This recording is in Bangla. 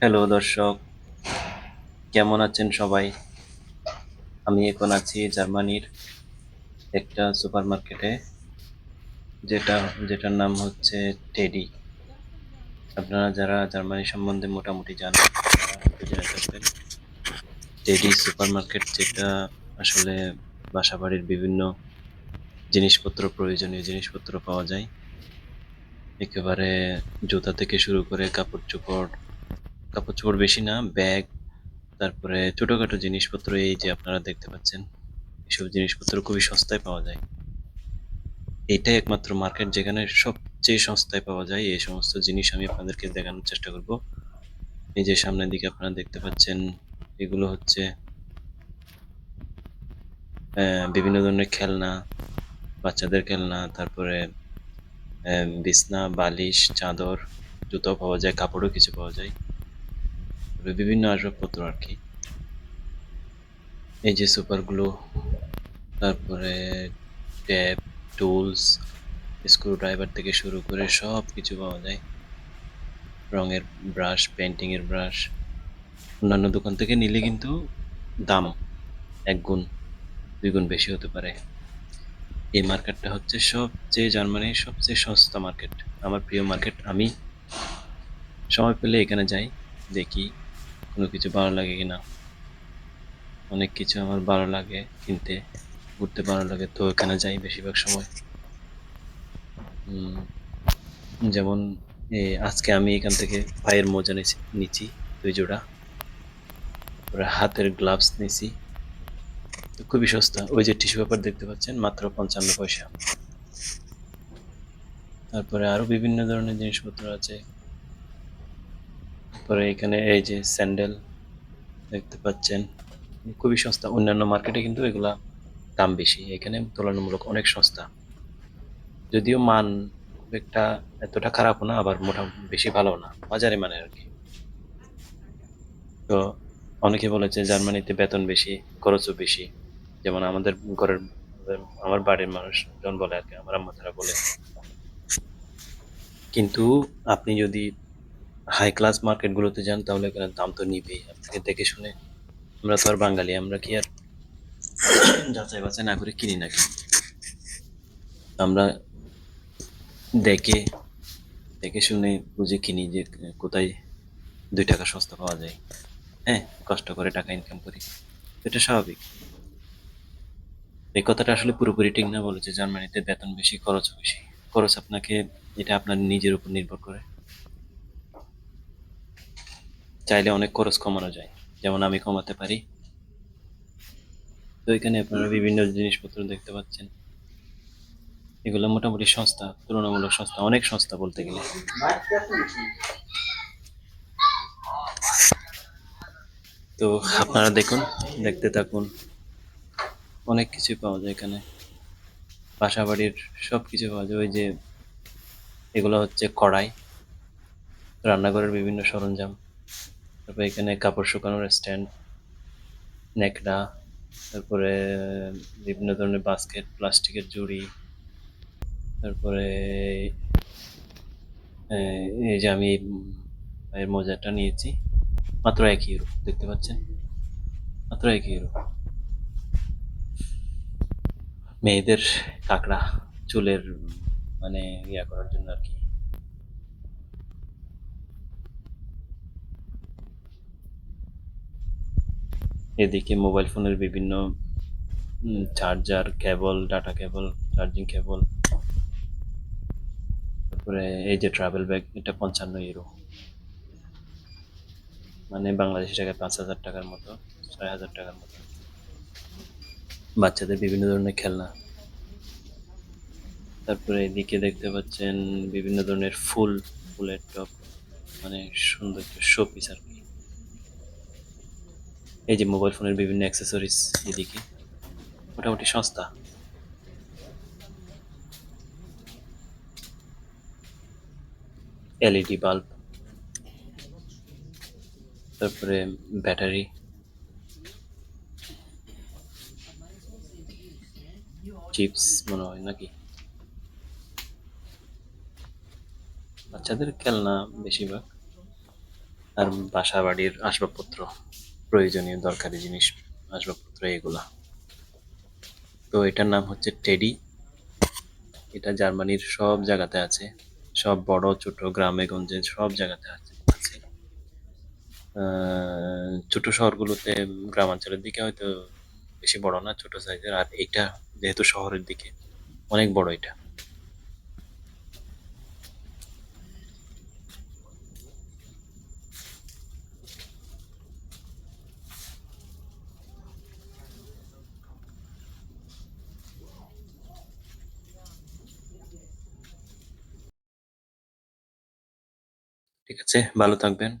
হ্যালো দর্শক। কেমন আছেন সবাই? আমি এখন আছি জার্মানির একটা সুপারমার্কেটে, যেটা, যেটার নাম হচ্ছে টেডি। আপনারা যারা জার্মানি সম্বন্ধে মোটামুটি জানেন টেডি সুপারমার্কেট যেটা আসলে বাসাবাড়ির বিভিন্ন জিনিসপত্র, প্রয়োজনীয় জিনিসপত্র পাওয়া যায়। একেবারে জুতা থেকে শুরু করে কাপড় চোপড় কাপড় চোপড় বেশি না, ব্যাগ, তারপরে ছোটখাটো জিনিসপত্র, এই যে আপনারা দেখতে পাচ্ছেন, এসব জিনিসপত্র খুবই সস্তায় পাওয়া যায়। এটাই একমাত্র মার্কেট যেখানে সবচেয়ে সস্তায় পাওয়া যায়। এই সমস্ত জিনিস আমি আপনাদেরকে দেখানোর চেষ্টা করব। এই যে সামনের দিকে আপনারা দেখতে পাচ্ছেন, এগুলো হচ্ছে বিভিন্ন ধরনের খেলনা, বাচ্চাদের খেলনা, তারপরে বিছনা, বালিশ, চাদর জুতো পাওয়া যায়, কাপড়ও কিছু পাওয়া যায়। তারপরে বিভিন্ন আসবাবপত্র আর কি। এই যে সুপারগুলো, তারপরে ট্যাব, টুলস স্ক্রু ড্রাইভার থেকে শুরু করে সব কিছু পাওয়া যায়। রঙের ব্রাশ পেন্টিংয়ের ব্রাশ, অন্যান্য দোকান থেকে নিলে কিন্তু দাম এক গুণ, দুই গুণ বেশি হতে পারে। এই মার্কেটটা হচ্ছে সবচেয়ে জার্মানির সবচেয়ে সস্তা মার্কেট। আমার প্রিয় মার্কেট আমি। সময় পেলে এখানে যাই, দেখি। কোনো কিছু ভালো লাগে কিনা? অনেক কিছু আমার ভালো লাগে কিনতে, ঘুরতে ভালো লাগে তো এখানে যাই বেশিরভাগ সময়। যেমন আজকে আমি এখান থেকে পায়ের মোজা নিচ্ছি দুই জোড়া। তারপরে হাতের গ্লাভস নিছি। খুবই সস্তা। ওই যে টিস্যু পেপার দেখতে পাচ্ছেন, মাত্র পঞ্চান্ন পয়সা। তারপরে আরও বিভিন্ন ধরনের জিনিসপত্র আছে। তারপরে এখানে এই যে স্যান্ডেল দেখতে পাচ্ছেন। খুবই সস্তা। অন্যান্য মার্কেটে কিন্তু এগুলা দাম বেশি। এখানে তুলনামূলক অনেক সস্তা। যদিও মান খুব একটা এতটা খারাপ না, আবার মোটা বেশি ভালো না। মাঝারি মানে আর কি। তো অনেকে বলেছে জার্মানিতে বেতন বেশি, খরচও বেশি। যেমন আমাদের ঘরের, আমার বাড়ির মানুষ যখন বলে আর কি, আমার আম্মা তারা বলে। কিন্তু আপনি যদি হাই ক্লাস মার্কেটগুলোতে যান, তাহলে এখানে দাম তো নিবেই। আপনাকে দেখে শুনে আমরা তো আর বাঙালি, আমরা কি আর যাচাই বাছাই না করে কিনি নাকি? আমরা দেখে দেখে শুনে বুঝে কিনি যে কোথায় দুই টাকা সস্তা পাওয়া যায়। হ্যাঁ কষ্ট করে টাকা ইনকাম করি। এটা স্বাভাবিক। এই কথাটা আসলে পুরোপুরি ঠিক না বলেছে জার্মানিতে বেতন বেশি খরচও বেশি। খরচ আপনাকে, এটা আপনার নিজের উপর নির্ভর করে। চাইলে অনেক খরচ কমানো যায়। যেমন আমি কমাতে পারি। তো এখানে আপনারা বিভিন্ন জিনিসপত্র দেখতে পাচ্ছেন। এগুলো মোটামুটি সস্তা, তুলনামূলক সস্তা, অনেক সস্তা বলতে গেলে। তো আপনারা দেখুন, দেখতে থাকুন। অনেক কিছু পাওয়া যায় এখানে। বাসা বাড়ির সব কিছু পাওয়া যায়। ওই যে এগুলো হচ্ছে কড়াই, রান্নাঘরের বিভিন্ন সরঞ্জাম। তারপরে এখানে কাপড় শুকানোর স্ট্যান্ড নেকড়া, তারপরে বিভিন্ন ধরনের বাস্কেট প্লাস্টিকের জুড়ি, তারপরে এই যে আমি এর মোজাটা নিয়েছি, মাত্র এক ইউরো দেখতে পাচ্ছেন? মাত্র এক ইউরো মেয়েদের কাঁকড়া, চুলের মানে ইয়া করার জন্য আর কি। এদিকে মোবাইল ফোনের বিভিন্ন charger cable data cable charging cable তারপরে এই যে ট্রাভেল ব্যাগ এটা পঞ্চান্ন ইউরো মানে বাংলাদেশি টাকায় পাঁচ হাজার টাকার মতো, ছয় হাজার টাকার মতো। বাচ্চাদের বিভিন্ন ধরনের খেলনা। তারপরে এদিকে দেখতে পাচ্ছেন বিভিন্ন ধরনের ফুল, ফুলের টপ মানে সুন্দর একটা শো আর কি। এই যে মোবাইল ফোনের বিভিন্ন অ্যাক্সেসরিজ এদিকে মোটামুটি সস্তা। এলইডি বাল্ব তারপরে ব্যাটারি চিপস মনে হয় নাকি? বাচ্চাদের খেলনা বেশিরভাগ। আর বাসা বাড়ির আসবাবপত্র। প্রয়োজনীয় দরকারি জিনিস, আসবাবপত্র, এগুলা। তো এটার নাম হচ্ছে টেডি। এটা জার্মানির সব জায়গাতে আছে। সব বড়, ছোট গ্রামে, গঞ্জে সব জায়গাতে আছে। ছোট শহরগুলোতে গ্রামাঞ্চলের দিকে হয়তো বেশি বড় না, ছোট সাইজের আর এটা যেহেতু শহরের দিকে, অনেক বড় এটা। ঠিক আছে ভালো থাকবেন।